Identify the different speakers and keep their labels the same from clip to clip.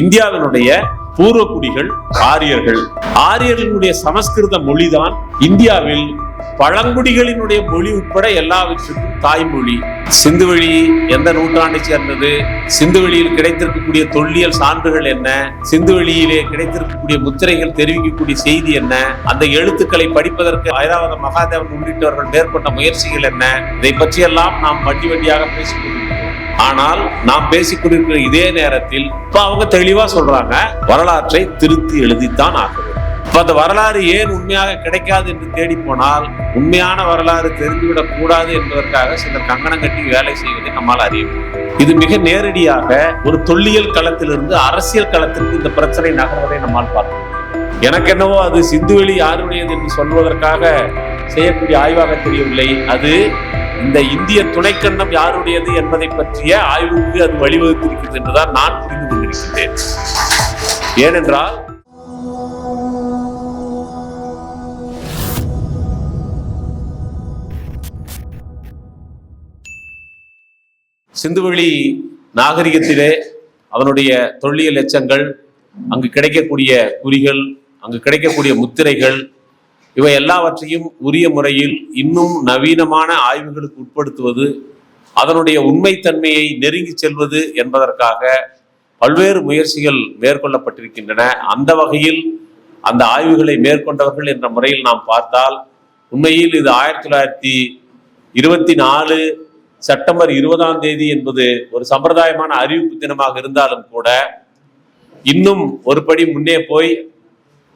Speaker 1: இந்தியாவினுடைய பூர்வக்குடிகள் ஆரியர்கள். ஆரியர்களுடைய சமஸ்கிருத மொழிதான் இந்தியாவில் பழங்குடிகளினுடைய மொழி உட்பட எல்லாவற்றுக்கும் தாய்மொழி. சிந்துவெளி எந்த நூற்றாண்டை சேர்ந்தது? சிந்துவெளியில் கிடைத்திருக்கக்கூடிய தொல்லியல் சான்றுகள் என்ன? சிந்துவெளியிலே கிடைத்திருக்கக்கூடிய முத்திரைகள் தெரிவிக்கக்கூடிய செய்தி என்ன? அந்த எழுத்துக்களை படிப்பதற்கு ஐராவத மகாதேவன் உள்ளிட்டவர்கள் மேற்கொண்ட முயற்சிகள் என்ன? இதை பற்றியெல்லாம் நாம் வண்டி வண்டியாக பேசிக் ஆனால் நாம் பேசிக் கொண்டிருக்கிற இதே நேரத்தில் இப்ப அவங்க தெளிவா சொல்றாங்க வரலாற்றை திருத்தி எழுதித்தான் ஆகும் இப்ப அந்த வரலாறு ஏன் உண்மையாக கிடைக்காது என்று தேடி போனால் உண்மையான வரலாறு தெரிந்துவிடக் கூடாது என்பதற்காக சிலர் கங்கணம் கட்டி வேலை செய்வதை நம்மால் அறிய முடியும். இது மிக நேரடியாக ஒரு தொல்லியல் களத்திலிருந்து அரசியல் களத்திற்கு இந்த பிரச்சனை நகர்வதை நம்மால் பார்க்க எனக்கு என்னவோ அது சிந்துவெளி யாருடையது என்று சொல்வதற்காக செய்யக்கூடிய ஆய்வாக தெரியவில்லை. அது இந்த இந்திய துணைக்கண்டம் யாருடையது என்பதை பற்றிய ஆய்வுக்கு அது வழிவகுத்திருக்கிறது என்றுதான் நான் புரிந்து கொண்டிருக்கின்றேன். ஏனென்றால் சிந்துவெளி நாகரிகத்திலே அவனுடைய தொல்லியல் எச்சங்கள் அங்கு கிடைக்கக்கூடிய குறிகள் அங்கு கிடைக்கக்கூடிய முத்திரைகள் இவை எல்லாவற்றையும் உரிய முறையில் இன்னும் நவீனமான ஆய்வுகளுக்கு உட்படுத்துவது அதனுடைய உண்மைத்தன்மையை நெருங்கி செல்வது என்பதற்காக பல்வேறு முயற்சிகள் மேற்கொள்ளப்பட்டிருக்கின்றன. அந்த வகையில் அந்த ஆய்வுகளை மேற்கொண்டவர்கள் என்ற முறையில் நாம் பார்த்தால் உண்மையில் இது ஆயிரத்தி தொள்ளாயிரத்தி இருபத்தி நாலு செப்டம்பர் இருபதாம் தேதி என்பது ஒரு சம்பிரதாயமான அறிவிப்பு தினமாக இருந்தாலும் கூட இன்னும் ஒரு படி முன்னே போய்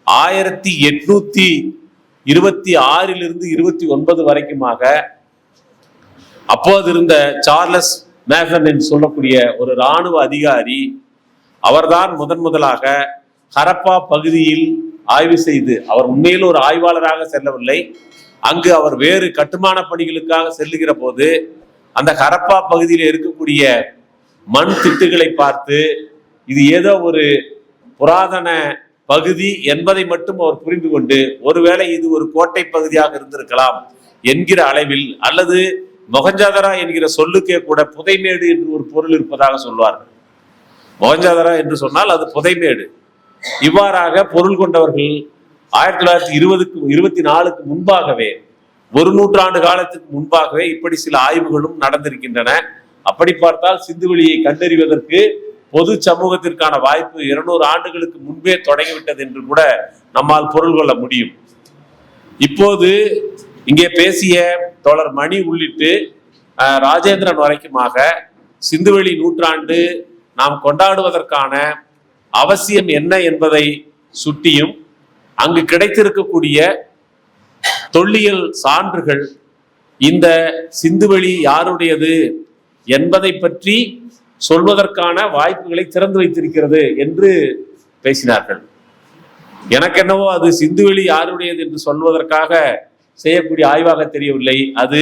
Speaker 1: ஆயிரத்தி எட்நூத்தி இருபத்தி ஆறிலிருந்து இருபத்தி ஒன்பது வரைக்குமாக அப்போது இருந்த சார்லஸ் மேகன் என்று சொல்லக்கூடிய ஒரு இராணுவ அதிகாரி அவர்தான் முதன் முதலாக ஹரப்பா பகுதியில் ஆய்வு செய்து அவர் உண்மையில் ஒரு ஆய்வாளராக செல்லவில்லை அங்கு அவர் வேறு கட்டுமான பணிகளுக்காக செல்லுகிற போது அந்த ஹரப்பா பகுதியில் இருக்கக்கூடிய மண் திட்டுகளை பார்த்து இது ஏதோ ஒரு புராதன பகுதி என்பதை மட்டும் அவர் புரிந்து கொண்டு ஒருவேளை இது ஒரு கோட்டை பகுதியாக இருந்திருக்கலாம் என்கிற அளவில் அல்லது மொகஞ்சாதரா என்கிற சொல்லுக்கே கூட புதைமேடு என்று ஒரு பொருள் இருப்பதாக சொல்வார்கள். மொகஞ்சாதரா என்று சொன்னால் அது புதைமேடு. இவ்வாறாக பொருள் கொண்டவர்கள் ஆயிரத்தி தொள்ளாயிரத்தி இருபதுக்கு இருபத்தி நாலுக்கு முன்பாகவே ஒரு நூற்றாண்டு காலத்துக்கு முன்பாகவே இப்படி சில ஆய்வுகளும் நடந்திருக்கின்றன. அப்படி பார்த்தால் சிந்துவெளியை கண்டறிவதற்கு பொது சமூகத்திற்கான வாய்ப்பு இருநூறு ஆண்டுகளுக்கு முன்பே தொடங்கிவிட்டது என்று கூட நம்மால் பொருள் கொள்ள முடியும். இப்போது இங்கே பேசிய தோழர் மணி உள்ளிட்டு ராஜேந்திரன் வரைக்குமாக சிந்துவெளி நூற்றாண்டு நாம் கொண்டாடுவதற்கான அவசியம் என்ன என்பதை சுட்டியும் அங்கு கிடைத்திருக்கக்கூடிய தொல்லியல் சான்றுகள் இந்த சிந்துவெளி யாருடையது என்பதை பற்றி சொல்வதற்கான வாய்ப்புகளை திறந்து வைத்திருக்கிறது என்று பேசினார்கள். எனக்கு என்னவோ அது சிந்துவெளி யாருடையது என்று சொல்வதற்காக செய்யக்கூடிய ஆய்வாக தெரியவில்லை. அது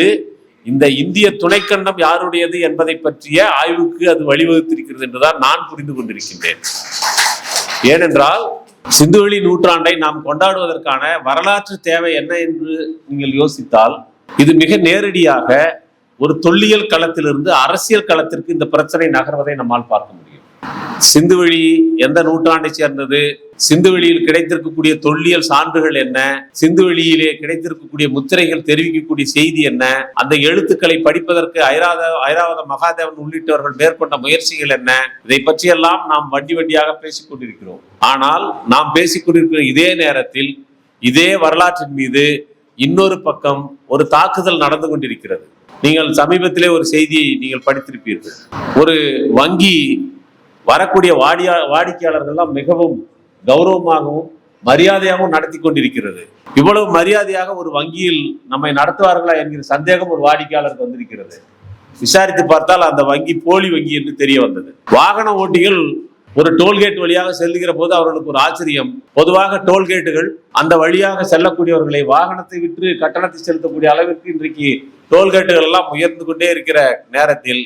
Speaker 1: இந்த இந்திய துணைக்கண்டம் யாருடையது என்பதை பற்றிய ஆய்வுக்கு அது வழிவகுத்திருக்கிறது என்றுதான் நான் புரிந்து கொண்டிருக்கின்றேன். ஏனென்றால் சிந்துவெளி நூற்றாண்டை நாம் கொண்டாடுவதற்கான வரலாற்று தேவை என்ன என்று நீங்கள் யோசித்தால் இது மிக நேரடியாக ஒரு தொல்லியல் களத்திலிருந்து அரசியல் களத்திற்கு இந்த பிரச்சனை நகர்வதை நம்மால் பார்க்க முடியும். சிந்துவெளி எந்த நூற்றாண்டை சேர்ந்தது? சிந்துவெளியில் கிடைத்திருக்கக்கூடிய தொல்லியல் சான்றுகள் என்ன? சிந்துவெளியிலே கிடைத்திருக்கக்கூடிய முத்திரைகள் தெரிவிக்கக்கூடிய செய்தி என்ன? அந்த எழுத்துக்களை படிப்பதற்கு ஐராத ஐராவத மகாதேவன் உள்ளிட்டவர்கள் மேற்கொண்ட முயற்சிகள் என்ன? இதை பற்றியெல்லாம் நாம் வண்டி வண்டியாக பேசிக் கொண்டிருக்கிறோம். ஆனால் நாம் பேசிக் கொண்டிருக்கிற இதே நேரத்தில் இதே வரலாற்றின் மீது இன்னொரு பக்கம் ஒரு தாக்குதல் நடந்து கொண்டிருக்கிறது. நீங்கள் சமீபத்திலே ஒரு செய்தியை நீங்கள் படித்திருப்பீர்கள். ஒரு வங்கி வரக்கூடிய வாடியா வாடிக்கையாளர்கள்லாம் மிகவும் கௌரவமாகவும் மரியாதையாகவும் நடத்தி கொண்டிருக்கிறது. இவ்வளவு மரியாதையாக ஒரு வங்கியில் நம்மை நடத்துவார்களா என்கிற சந்தேகம் ஒரு வாடிக்கையாளருக்கு வந்திருக்கிறது. விசாரித்து பார்த்தால் அந்த வங்கி போலி வங்கி என்று தெரிய வந்தது. வாகன ஓட்டிகள் ஒரு டோல்கேட் வழியாக செல்லுகிற போது அவர்களுக்கு ஒரு ஆச்சரியம். பொதுவாக டோல்கேட்டுகள் அந்த வழியாக செல்லக்கூடியவர்களை வாகனத்தை விற்று கட்டணத்தை செலுத்தக்கூடிய அளவிற்கு இன்றைக்கு டோல்கேட்டுகள் எல்லாம் உயர்ந்து கொண்டே இருக்கிற நேரத்தில்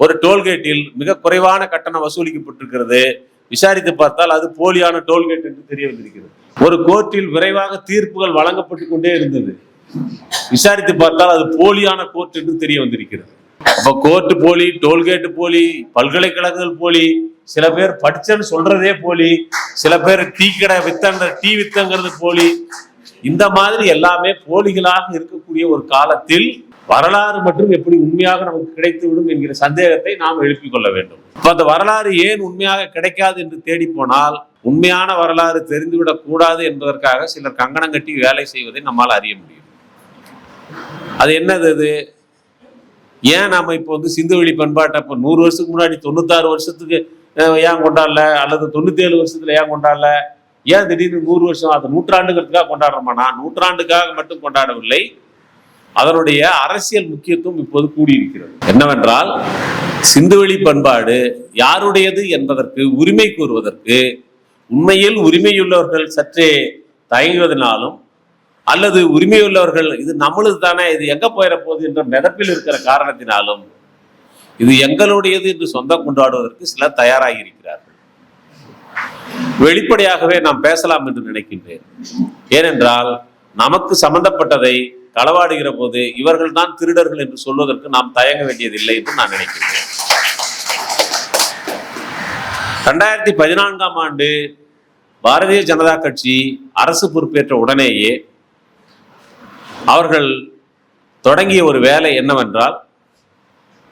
Speaker 1: ஒரு டோல்கேட்டில் மிக குறைவான கட்டணம் வசூலிக்கப்பட்டிருக்கிறது. விசாரித்து பார்த்தால் அது போலியான டோல்கேட் என்று தெரிய வந்திருக்கிறது ஒரு கோர்ட்டில் விரைவாக தீர்ப்புகள் வழங்கப்பட்டு கொண்டே இருந்தது. விசாரித்து பார்த்தால் அது போலியான கோர்ட் என்று தெரிய வந்திருக்கிறது இப்ப கோர்ட்டு போலி டோல்கேட்டு போலி பல்கலைக்கழகங்கள் போலி சில பேர் படிச்சன்னு சொல்றதே போலி சில பேர் டீ கடை வித்தங்க டீ வித்தங்கிறது போலி. இந்த மாதிரி எல்லாமே போலிகளாக இருக்கக்கூடிய ஒரு காலத்தில் வரலாறு மட்டும் எப்படி உண்மையாக நமக்கு கிடைத்துவிடும் என்கிற சந்தேகத்தை நாம் எழுப்பிக் கொள்ள வேண்டும். இப்ப அந்த வரலாறு ஏன் உண்மையாக கிடைக்காது என்று தேடி போனால் உண்மையான வரலாறு தெரிந்துவிடக் கூடாது என்பதற்காக சிலர் கங்கணம் கட்டி வேலை செய்வதை நம்மால் அறிய முடியும். அது என்னது அது ஏன் நாம இப்போ வந்து சிந்துவெளி பண்பாட்டை இப்போ நூறு வருஷத்துக்கு முன்னாடி தொண்ணூத்தாறு வருஷத்துக்கு ஏன் கொண்டாடல? அல்லது தொண்ணூத்தேழு வருஷத்துல ஏன் கொண்டாடல? ஏன் திடீர்னு நூறு வருஷம் அது நூற்றாண்டுகளுக்காக கொண்டாடுறோமானா நூற்றாண்டுக்காக மட்டும் கொண்டாடவில்லை. அதனுடைய அரசியல் முக்கியத்துவம் இப்போது கூடியிருக்கிறது. என்னவென்றால் சிந்துவெளி பண்பாடு யாருடையது என்பதற்கு உரிமை கூறுவதற்கு உண்மையில் உரிமையுள்ளவர்கள் சற்றே தயங்குவதனாலும் அல்லது உரிமையுள்ளவர்கள் இது நம்மளுது தானே இது எங்க போயிட போகுது என்ற மிதப்பில் இருக்கிற காரணத்தினாலும் இது எங்களுடையது என்று சொந்தம் கொண்டாடுவதற்கு சிலர் தயாராகி இருக்கிறார்கள் வெளிப்படையாகவே நாம் பேசலாம் என்று நினைக்கின்றேன். ஏனென்றால் நமக்கு சம்பந்தப்பட்டதை களவாடுகிற போது இவர்கள் தான் திருடர்கள் என்று சொல்வதற்கு நாம் தயங்க வேண்டியதில்லை என்று நான் நினைக்கின்றேன். ரெண்டாயிரத்தி பதினான்காம் ஆண்டு பாரதிய ஜனதா கட்சி அரசு பொறுப்பேற்ற உடனேயே அவர்கள் தொடங்கிய ஒரு வேலை என்னவென்றால்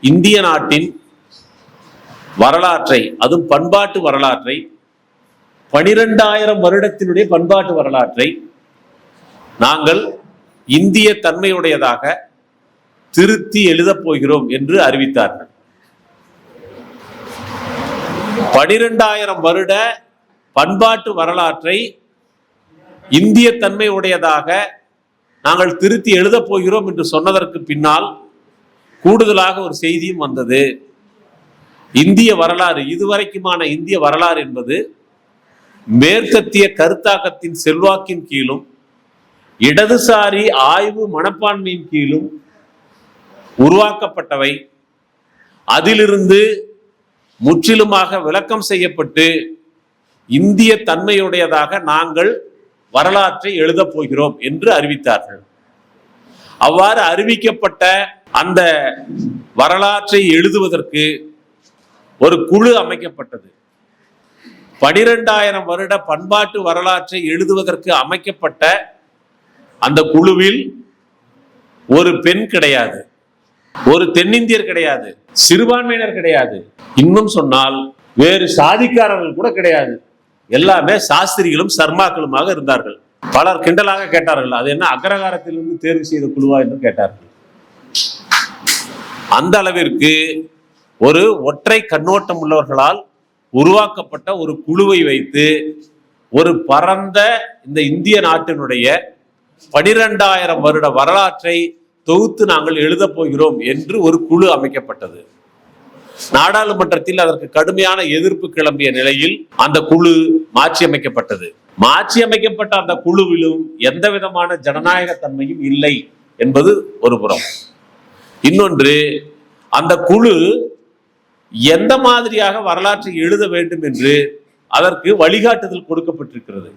Speaker 1: இந்திய நாட்டின் வரலாற்றை அதுவும் பண்பாட்டு வரலாற்றை பனிரெண்டாயிரம் வருடத்தினுடைய பண்பாட்டு வரலாற்றை நாங்கள் இந்திய தன்மையுடையதாக திருத்தி எழுதப் போகிறோம் என்று அறிவித்தார்கள். பனிரெண்டாயிரம் வருட பண்பாட்டு வரலாற்றை இந்திய தன்மை உடையதாக நாங்கள் திருத்தி எழுதப் போகிறோம் என்று சொன்னதற்கு பின்னால் கூடுதலாக ஒரு செய்தியும் வந்தது. இந்திய வரலாறு இதுவரைக்குமான இந்திய வரலாறு என்பது மேற்கத்திய கருத்தாக்கத்தின் செல்வாக்கின் கீழும் இடதுசாரி ஆய்வு மனப்பான்மையின் கீழும் உருவாக்கப்பட்டவை. அதிலிருந்து முற்றிலுமாக விளக்கம் செய்யப்பட்டு இந்திய தன்மையுடையதாக நாங்கள் வரலாற்றை எழுதப் போகிறோம் என்று அறிவித்தார்கள். அவ்வாறு அறிவிக்கப்பட்ட அந்த வரலாற்றை எழுதுவதற்கு ஒரு குழு அமைக்கப்பட்டது. பனிரெண்டாயிரம் வருட பண்பாட்டு வரலாற்றை எழுதுவதற்கு அமைக்கப்பட்ட அந்த குழுவில் ஒரு பெண் கிடையாது. ஒரு தென்னிந்தியர் கிடையாது. சிறுபான்மையினர் கிடையாது. இன்னும் சொன்னால் வேறு சாதிக்காரர்கள் கூட கிடையாது. எல்லாமே சாஸ்திரிகளும் சர்மாக்களுமாக இருந்தார்கள். பலர் கிண்டலாக கேட்டார்கள். அது என்ன அக்ரகாரத்திலிருந்து தேர்வு செய்த குழுவா என்று கேட்டார்கள். அந்த அளவிற்கு ஒரு ஒற்றை கண்ணோட்டம் உள்ளவர்களால் உருவாக்கப்பட்ட ஒரு குழுவை வைத்து ஒரு பரந்த இந்த இந்திய நாட்டினுடைய பனிரெண்டாயிரம் வருட வரலாற்றை தொகுத்து நாங்கள் எழுதப் போகிறோம் என்று ஒரு குழு அமைக்கப்பட்டது. நாடாளுமன்றத்தில் அதற்கு கடுமையான எதிர்ப்பு கிளம்பிய நிலையில் அந்த குழு மாற்றியமைக்கப்பட்டது. மாற்றியமைக்கப்பட்ட அந்த குழுவிலும் எந்த விதமான ஜனநாயக தன்மையும் இல்லை என்பது ஒரு புறம். இன்னொன்று அந்த குழு எந்த மாதிரியாக வரலாற்றை எழுத வேண்டும் என்று அதற்கு வழிகாட்டுதல் கொடுக்கப்பட்டிருக்கிறது.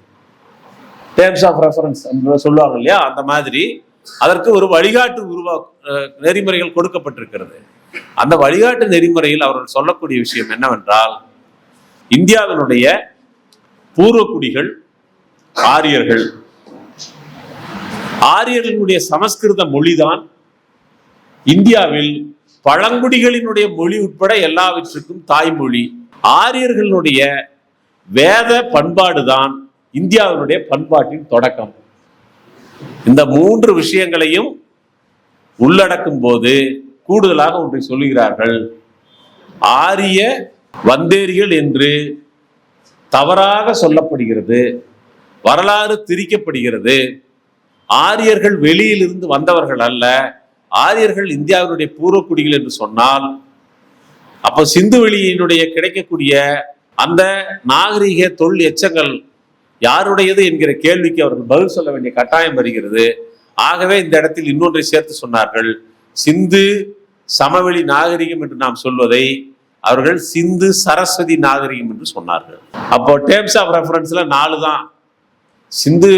Speaker 1: டேர்ம்ஸ் ஆஃப் ரெஃபரன்ஸ் சொல்லுவாங்க இல்லையா? அந்த மாதிரி அதற்கு ஒரு வழிகாட்டு உருவா நெறிமுறைகள் கொடுக்கப்பட்டிருக்கிறது. அந்த வழிகாட்டு நெறிமுறையில் அவர்கள் சொல்லக்கூடிய விஷயம் என்னவென்றால் இந்தியாவினுடைய பூர்வக்குடிகள் ஆரியர்கள். ஆரியர்களுடைய சமஸ்கிருத மொழிதான் இந்தியாவில் பழங்குடிகளினுடைய மொழி உட்பட எல்லாவற்றுக்கும் தாய்மொழி. ஆரியர்களுடைய வேத பண்பாடுதான் இந்தியாவினுடைய பண்பாட்டின் தொடக்கம். இந்த மூன்று விஷயங்களையும் உள்ளடக்கும் போது கூடுதலாக ஒன்றை சொல்லுகிறார்கள். ஆரிய வந்தேரிகள் என்று தவறாக சொல்லப்படுகிறது வரலாறு திரிக்கப்படுகிறது. ஆரியர்கள் வெளியிலிருந்து வந்தவர்கள் அல்ல ஆரியர்கள் இந்தியாவினுடைய பூர்வக்குடிகள் என்று சொன்னால் அப்போ சிந்துவெளியினுடைய கிடைக்கக்கூடிய அந்த நாகரிக தொழில் எச்சங்கள் யாருடையது என்கிற கேள்விக்கு அவர்கள் பதில் சொல்ல வேண்டிய கட்டாயம் வருகிறது. ஆகவே இந்த இடத்தில் இன்னொன்றை சேர்த்து சொன்னார்கள். சிந்து சமவெளி நாகரிகம் என்று நாம் சொல்வதை அவர்கள் சிந்து சரஸ்வதி நாகரிகம் என்று சொன்னார்கள். அப்போ டேர்ம்ஸ் ஆஃப் ரெஃபரன்ஸ்ல நாலு தான். சிந்து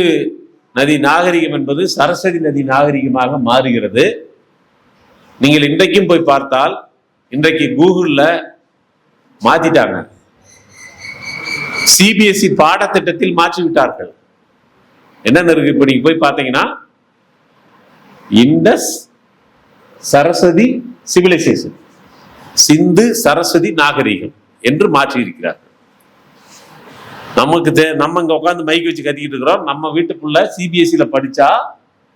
Speaker 1: நதி நாகரிகம் என்பது சரஸ்வதி நதி நாகரிகமாக மாறுகிறது. நீங்கள் இன்றைக்கும் போய் பார்த்தால் இன்றைக்கு கூகுளில் மாத்திட்டாங்க. சிபிஎஸ்இ பாடத்திட்டத்தில் மாற்றி விட்டார்கள் என்னென்ன இருக்கு? இப்போ நீங்க போய் பார்த்தீங்கன்னா இண்டஸ் சரஸ்வதி சிவிலைசேஷன் சிந்து சரஸ்வதி நாகரிகம் என்று மாற்றி இருக்கிறார் நமக்கு தே நம்ம இங்க உட்காந்து மைக் வச்சு கத்திக்கிட்டு இருக்கிறோம். நம்ம வீட்டுக்குள்ள சிபிஎஸ்சியில படிச்சா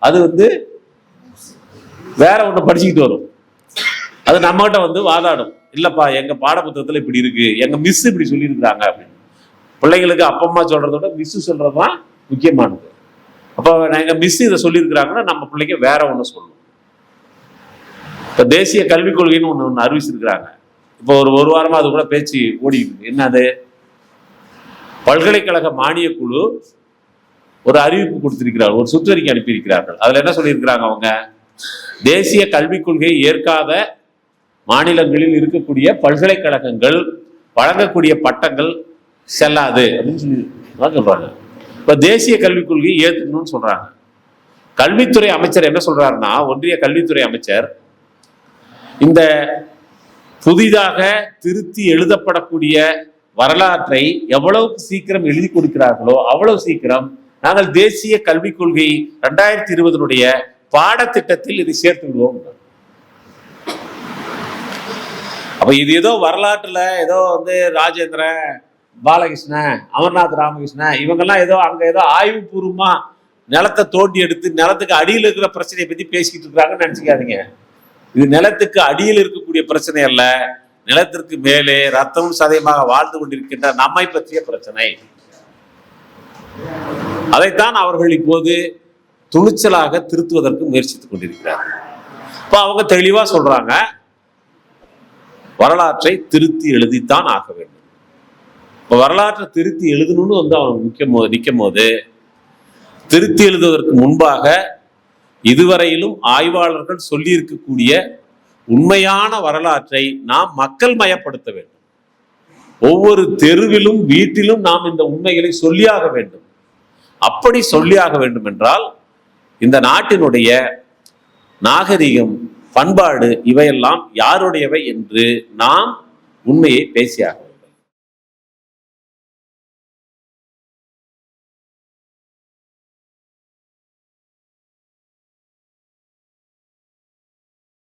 Speaker 1: அது வந்து வேற ஒண்ணு படிச்சுக்கிட்டு வரும். அது நம்மகிட்ட வந்து வாதாடும். இல்லப்பா எங்க பாடப்புத்தகத்துல இப்படி இருக்கு. எங்க மிஸ் இப்படி சொல்லியிருக்கிறாங்க அப்படின்னு. பிள்ளைங்களுக்கு அப்பா அம்மா சொல்றத விட மிஸ் சொல்றதுதான் முக்கியமானது. அப்போ எங்க மிஸ் இதை சொல்லியிருக்கிறாங்கன்னா நம்ம பிள்ளைங்க வேற ஒண்ணு சொல்லணும் இப்போ தேசிய கல்விக் கொள்கைன்னு ஒன்று ஒன்று அறிவிச்சிருக்கிறாங்க. இப்போ ஒரு ஒரு வாரமாக அது கூட பேச்சு ஓடி என்னது? பல்கலைக்கழக மானியக் குழு ஒரு அறிவிப்பு கொடுத்திருக்கிறார்கள் ஒரு சுற்றறிக்கை அனுப்பியிருக்கிறார்கள். அதில் என்ன சொல்லியிருக்கிறாங்க அவங்க? தேசிய கல்விக் கொள்கையை ஏற்காத மாநிலங்களில் இருக்கக்கூடிய பல்கலைக்கழகங்கள் வழங்கக்கூடிய பட்டங்கள் செல்லாது அப்படின்னு சொல்லி சொல்கிறாங்க சொல்றாங்க. தேசிய கல்விக் கொள்கையை ஏற்றுக்கணும்னு சொல்றாங்க. கல்வித்துறை அமைச்சர் என்ன சொல்றாருன்னா ஒன்றிய கல்வித்துறை அமைச்சர் இந்த புதிதாக திருத்தி எழுதப்படக்கூடிய வரலாற்றை எவ்வளவுக்கு சீக்கிரம் எழுதி கொடுக்கிறார்களோ அவ்வளவு சீக்கிரம் நாங்கள் தேசிய கல்விக் கொள்கை ரெண்டாயிரத்தி இருபதனுடைய பாடத்திட்டத்தில் இதை சேர்த்து விடுவோம். அப்ப இது ஏதோ வரலாற்றுல ஏதோ வந்து ராஜேந்திரன் பாலகிருஷ்ணன் அமர்நாத் ராமகிருஷ்ணன் இவங்கெல்லாம் ஏதோ அங்க ஏதோ ஆய்வுபூர்வமா நிலத்தை தோண்டி எடுத்து நிலத்துக்கு அடியில் இருக்கிற பிரச்சனையை பத்தி பேசிக்கிட்டு இருக்கிறாங்கன்னு நினைச்சுக்காதீங்க. இது நிலத்துக்கு அடியில் இருக்கக்கூடிய பிரச்சனை அல்ல. நிலத்திற்கு மேலே ரத்தமும் சதயமாக வாழ்ந்து கொண்டிருக்கின்ற நம்மை பற்றிய பிரச்சனை. அதைத்தான் அவர்கள் இப்போது துணிச்சலாக திருத்துவதற்கு முயற்சித்துக் கொண்டிருக்கிறார்கள் இப்போ அவங்க தெளிவா சொல்றாங்க வரலாற்றை திருத்தி எழுதித்தான் ஆக வேண்டும். இப்போ வரலாற்றை திருத்தி எழுதணும்னு வந்து அவங்க நிற்கும் போது நிற்கும் போது திருத்தி எழுதுவதற்கு முன்பாக இதுவரையிலும் ஆய்வாளர்கள் சொல்லியிருக்கக்கூடிய உண்மையான வரலாற்றை நாம் மக்கள் மயப்படுத்த வேண்டும். ஒவ்வொரு தெருவிலும் வீட்டிலும் நாம் இந்த உண்மைகளை சொல்லியாக வேண்டும். அப்படி சொல்லியாக வேண்டும் என்றால் இந்த நாட்டினுடைய நாகரிகம் பண்பாடு இவையெல்லாம் யாருடையவை என்று நாம் உண்மையை பேசியாகும்